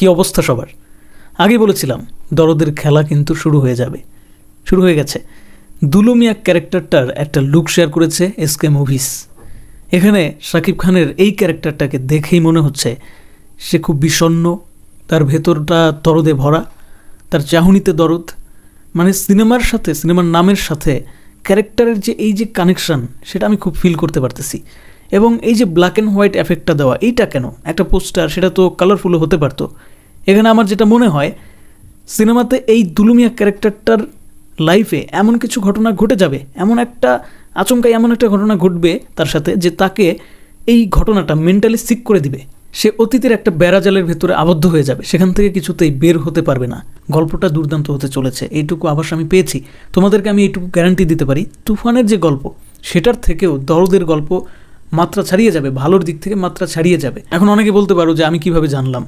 কি অবস্থা সবার? আগে বলেছিলাম, দরদের খেলা কিন্তু শুরু হয়ে যাবে। শুরু হয়ে গেছে। দুলুমিয়া ক্যারেক্টারটার একটা লুক শেয়ার করেছে এসকে মুভিস। এখানে শাকিব খানের এই ক্যারেক্টারটাকে দেখেই মনে হচ্ছে সে খুব বিষণ্ণ, তার ভেতরটা দরদে ভরা, তার চাহনিতে দরদ। মানে সিনেমার সাথে, সিনেমার নামের সাথে ক্যারেক্টারের যে এই যে কানেকশন, সেটা আমি খুব ফিল করতে পারতেছি। এবং এই যে ব্ল্যাক অ্যান্ড হোয়াইট এফেক্টটা দেওয়া, এইটা কেন? একটা পোস্টার, সেটা তো কালারফুলও হতে পারতো। এখানে আমার যেটা মনে হয়, সিনেমাতে এই দুলুমিয়া ক্যারেক্টারটার লাইফে এমন কিছু ঘটনা ঘটে যাবে, এমন একটা আচমকাই এমন একটা ঘটনা ঘটবে তার সাথে যে তাকে এই ঘটনাটা মেন্টালি সিক করে দিবে। সে অতীতের একটা বেড়াজালের ভেতরে আবদ্ধ হয়ে যাবে, সেখান থেকে কিছুতেই বের হতে পারবে না। গল্পটা দুর্দান্ত হতে চলেছে, এইটুকু আভাস আমি পেয়েছি। তোমাদেরকে আমি এইটুকু গ্যারান্টি দিতে পারি, তুফানের যে গল্প, সেটার থেকেও দরদের গল্প মাত্রা ছাড়িয়ে যাবে, ভালোর দিক থেকে মাত্রা ছাড়িয়ে যাবে। এখন অনেকে বলতে পারো যে আমি কীভাবে জানলাম?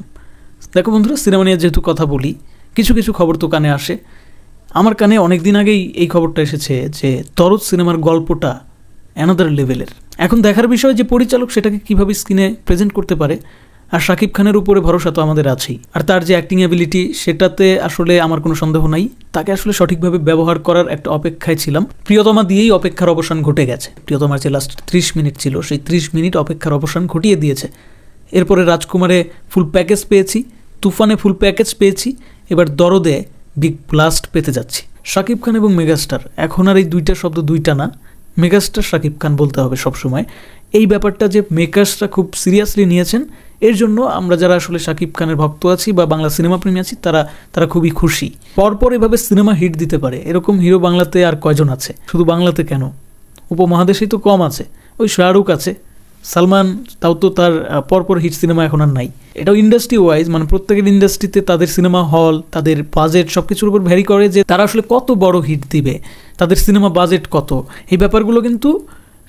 দেখো বন্ধুরা, সিনেমা নিয়ে যেহেতু কথা বলি, কিছু কিছু খবর তো কানে আসে। আমার কানে অনেক দিন আগেই এই খবরটা এসেছে যে তরদ সিনেমার গল্পটা অ্যানাদার লেভেলের এখন দেখার বিষয় যে পরিচালক সেটাকে কীভাবে স্ক্রিনে প্রেজেন্ট করতে পারে, আর শাকিব খানের উপরে ভরসা তো আমাদের আছেই। আর তার যে অ্যাক্টিং অ্যাবিলিটি সেটাতে আসলে আমার কোনো সন্দেহ নাই। তাকে আসলে সঠিকভাবে ব্যবহার করার একটা অপেক্ষায় ছিলাম। প্রিয়তমা দিয়েই অপেক্ষার অবসান ঘটে গেছে। প্রিয়তমার যে লাস্ট ত্রিশ মিনিট ছিল, সেই ত্রিশ মিনিট অপেক্ষার অবসান ঘটিয়ে দিয়েছে। এরপরে রাজকুমারে ফুল প্যাকেজ পেয়েছি। তুফানে ফুল প্যাকেজ পেয়েছি, এবার দরদে বিগ ব্লাস্ট পেতে যাচ্ছি। শাকিব খান এবং মেগাস্টার, এখন আর এই দুইটা শব্দ দুইটা না, মেগাস্টার শাকিব খান বলতে হবে সবসময়। এই ব্যাপারটা যে মেকার্সরা খুব সিরিয়াসলি নিয়েছেন, এর জন্য আমরা যারা আসলে শাকিব খানের ভক্ত আছি বা বাংলা সিনেমা প্রেমী আছি, তারা তারা খুবই খুশি। পরপর এভাবে সিনেমা হিট দিতে পারে, এরকম হিরো বাংলাতে আর কয়জন আছে? শুধু বাংলাতে কেন? উপমহাদেশেই তো কম আছে। ওই শাহরুখ আছে। সালমান, তাও তো তার পরপর হিট সিনেমা এখন আর নাই। এটাও ইন্ডাস্ট্রি ওয়াইজ মানে প্রত্যেকের ইন্ডাস্ট্রিতে তাদের সিনেমা হল তাদের বাজেট সব কিছুর উপর ভ্যারি করে যে তারা আসলে কত বড় হিট দিবে, তাদের সিনেমা বাজেট কত। এই ব্যাপারগুলো কিন্তু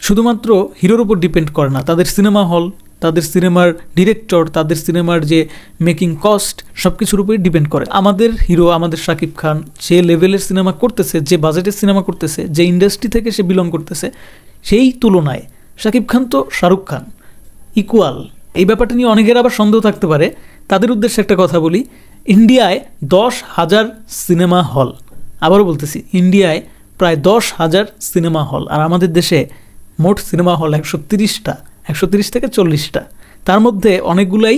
শুধুমাত্র হিরোর উপর ডিপেন্ড করে না। তাদের সিনেমা হল তাদের সিনেমার ডিরেক্টর তাদের সিনেমার যে মেকিং কস্ট সব কিছুর উপরে ডিপেন্ড করে। আমাদের হিরো আমাদের শাকিব খান, যে লেভেলের সিনেমা করতেছে, যে বাজেটের সিনেমা করতেছে, যে ইন্ডাস্ট্রি থেকে সে বিলং করতেছে, সেই তুলনায় শাকিব খান তো শাহরুখ খান ইকুয়াল এই ব্যাপারটা নিয়ে অনেকের আবার সন্দেহ থাকতে পারে। তাদের উদ্দেশ্যে একটা কথা বলি, ইন্ডিয়ায় দশ হাজার সিনেমা হল। আবারও বলতেছি, ইন্ডিয়ায় প্রায় দশ হাজার সিনেমা হল, আর আমাদের দেশে মোট সিনেমা হল একশো তিরিশটা, একশো তিরিশ থেকে চল্লিশটা। তার মধ্যে অনেকগুলাই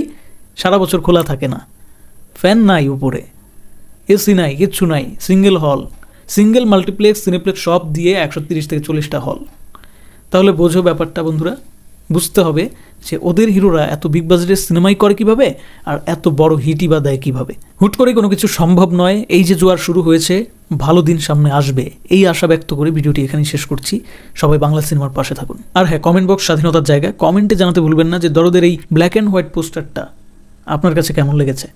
সারা বছর খোলা থাকে না। ফ্যান নাই উপরে, এসি নাই, কিচ্ছু নাই, সিঙ্গেল হল। সিঙ্গেল মাল্টিপ্লেক্স, সিনেপ্লেক্স সব দিয়ে একশো তিরিশ থেকে চল্লিশটা হল। তাহলে বোঝো ব্যাপারটা বন্ধুরা। বুঝতে হবে যে ওদের হিরোরা এত বিগ বাজেটের সিনেমাই করে কীভাবে আর এত বড় হিটই বা দেয় কীভাবে। হুট করে কোনো কিছু সম্ভব নয়, এই যে জোয়ার শুরু হয়েছে, ভালো দিন সামনে আসবে, এই আশা ব্যক্ত করে ভিডিওটি এখানেই শেষ করছি। সবাই বাংলা সিনেমার পাশে থাকুন। আর হ্যাঁ কমেন্ট বক্স স্বাধীনতার জায়গায় কমেন্টে জানাতে ভুলবেন না যে দরদের এই ব্ল্যাক অ্যান্ড হোয়াইট পোস্টারটা আপনার কাছে কেমন লেগেছে?